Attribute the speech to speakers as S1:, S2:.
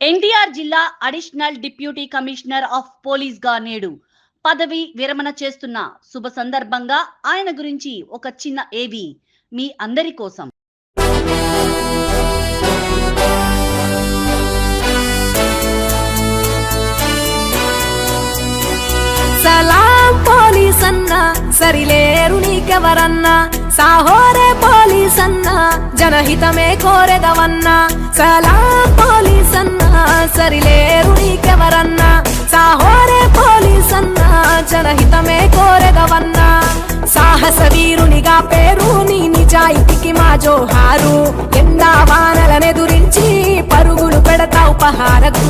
S1: ఎన్టీఆర్ జిల్లా additional deputy commissioner of పోలీస్గా నేడు పదవి విరమణ చేస్తున్న శుభ సందర్భంగా ఆయన గురించి ఒక చిన్న ఏవి మీ అందరి కోసం.
S2: సలాం పోలీస్ అన్న సరిలేరు నీకెవరన్నా సాహోరే పోలీస్ అన్న జనహితమే కోరెదవన్నా సలాం పోలీస్ సాహస వీరునిగా పేరు నీ నిజాయితీకి మా జోహారు. ఎండా వానలనెదురించి పరుగులు పెడతావు పహారకు.